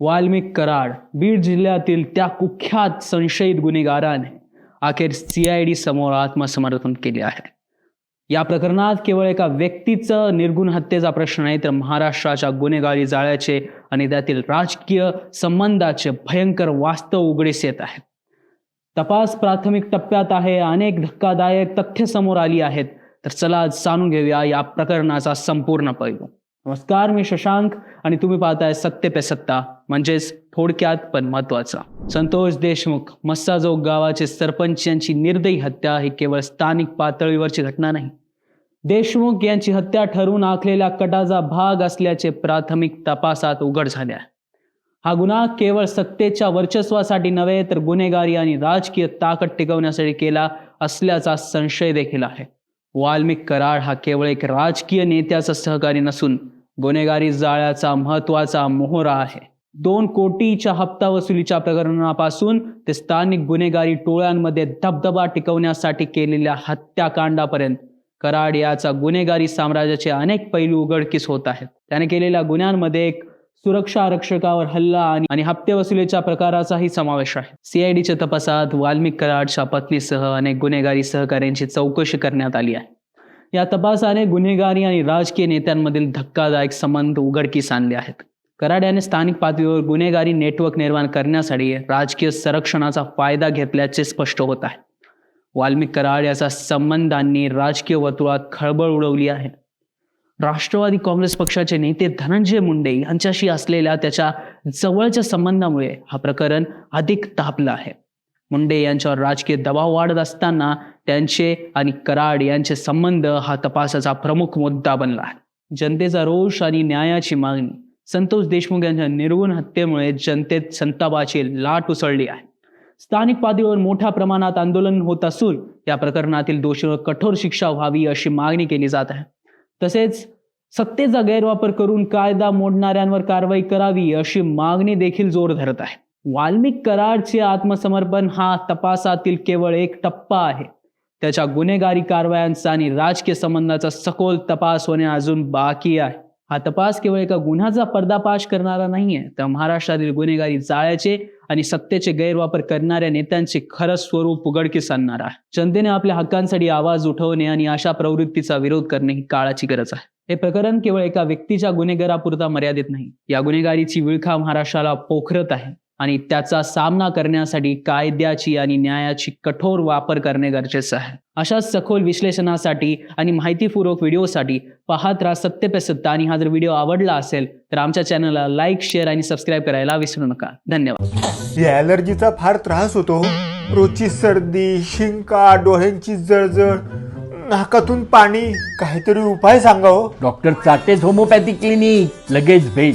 वाल्मिक कराड बीड जिल्ह्यातील त्या कुख्यात संशयित गुन्हेगाराने अखेर सीआयडी समोर आत्मसमर्थन केले आहे. या प्रकरणात केवळ एका व्यक्तीचं निर्गुण हत्येचा प्रश्न नाही तर महाराष्ट्राच्या गुन्हेगारी जाळ्याचे आणि त्यातील राजकीय संबंधाचे भयंकर वास्तव उघडीस येत आहे. तपास प्राथमिक टप्प्यात आहे अनेक धक्कादायक तथ्य समोर आली आहेत. तर चला आज जाणून घेऊया या प्रकरणाचा संपूर्ण पैलू. नमस्कार मी शशांक आणि तुम्ही पाहताय सत्य पे सत्ता म्हणजेच थोडक्यात पण महत्त्वाचा संतोष देशमुख मस्साजोग गावाचे सरपंच यांची निर्दयी हत्या ही केवळ स्थानिक पातळीवरची घटना नाही. देशमुख यांची हत्या ठरवून आखलेल्या कटाचा भाग असल्याचे प्राथमिक तपासात उघड झाले आहे हा गुन्हा केवळ सत्तेच्या वर्चस्वासाठी नव्हे तर गुन्हेगारी आणि राजकीय ताकद टिकवण्यासाठी केला असल्याचा संशय देखील आहे. वाल्मिक कराड हा केवळ एक राजकीय नेत्याचा सहकारी नसून गुन्हेगारी जाळ्याचा महत्त्वाचा मोहरा आहे. दोन कोटीच्या हप्ता वसुलीच्या प्रकरणापासून ते स्थानिक गुन्हेगारी टोळ्यांमध्ये धबधबा टिकवण्यासाठी केलेल्या हत्याकांडापर्यंत कराड याचा गुन्हेगारी साम्राज्याचे अनेक पैलू उघडकीस होत आहेत. त्याने केलेल्या गुन्ह्यांमध्ये एक सुरक्षा आरक्षकावर हल्ला आणि आणि हप्ते वसुलीच्या प्रकाराचाही समावेश आहे. सीआयडीच्या तपासात वाल्मिक कराडच्या पत्नीसह अनेक गुन्हेगारी सहकाऱ्यांची चौकशी करण्यात आली आहे. या तपासाने गुन्हेगारी आणि राजकीय नेत्यांमधील धक्कादायक संबंध उघडकीस आणले आहेत. कराड याने स्थानिक पातळीवर गुन्हेगारी नेटवर्क निर्माण करण्यासाठी राजकीय संरक्षणाचा फायदा घेतल्याचे स्पष्ट होत आहे. वाल्मिक कराड याचा संबंधांनी राजकीय वर्तुळात खळबळ उडवली आहे. राष्ट्रवादी काँग्रेस पक्षाचे नेते धनंजय मुंडे यांच्याशी असलेल्या त्याच्या जवळच्या संबंधामुळे हा प्रकरण अधिक तापलं आहे. मुंडे यांच्यावर राजकीय दबाव वाढत असताना त्यांचे आणि कराड यांचे संबंध हा तपासाचा प्रमुख मुद्दा बनला. आहे जनतेचा रोष आणि न्यायाची मागणी. संतोष देशमुख यांच्या निर्गुण हत्येमुळे जनतेत संतापाची लाट उसळली आहे. स्थानिक पातळीवर मोठ्या प्रमाणात आंदोलन होत असून या प्रकरणातील दोषींवर कठोर शिक्षा व्हावी अशी मागणी केली जात आहे. तसेच सत्तेचा गैरवापर करून कायदा मोडणाऱ्यांवर कारवाई करावी अशी मागणी देखील जोर धरत आहे. वाल्मिक कराडचे आत्मसमर्पण हा तपासातील केवळ एक टप्पा आहे. त्याच्या गुन्हेगारी कारवायांचा आणि राजकीय संबंधाचा सखोल तपास होणे अजून बाकी आहे. हा तपास केवळ एका गुन्ह्याचा पर्दापाश करणारा नाहीये तर महाराष्ट्रातील गुन्हेगारी जाळ्याचे आणि सत्तेचे गैरवापर करणाऱ्या नेत्यांचे खरं स्वरूप उघडकीस आणणार आहे. जनतेने आपल्या हक्कांसाठी आवाज उठवणे आणि अशा प्रवृत्तीचा विरोध करणे ही काळाची गरज आहे. हे प्रकरण केवळ एका व्यक्तीच्या गुन्हेगारापुरता मर्यादित नाही या गुन्हेगारीची विळखा महाराष्ट्राला पोखरत आहे. आणि त्याचा सामना करण्यासाठी कायद्याची आणि न्यायाची कठोर वापर करणे गरजेचं आहे. अशा सखोल विश्लेषणासाठी आणि माहितीपूर्वक व्हिडिओसाठी पाहत राहा सत्य पे सत्ता आणि हा जर व्हिडिओ आवडला असेल तर आमच्या चॅनलला लाईक शेअर आणि सबस्क्राईब करायला विसरू नका. धन्यवाद. या ॲलर्जीचा फार त्रास होतो रोजची सर्दी शिंका डोळ्यांची जळजळ नाकातून पाणी काहीतरी उपाय सांगा हो. डॉक्टर चाटेज होमोपॅथी क्लिनिक लगेच भेट.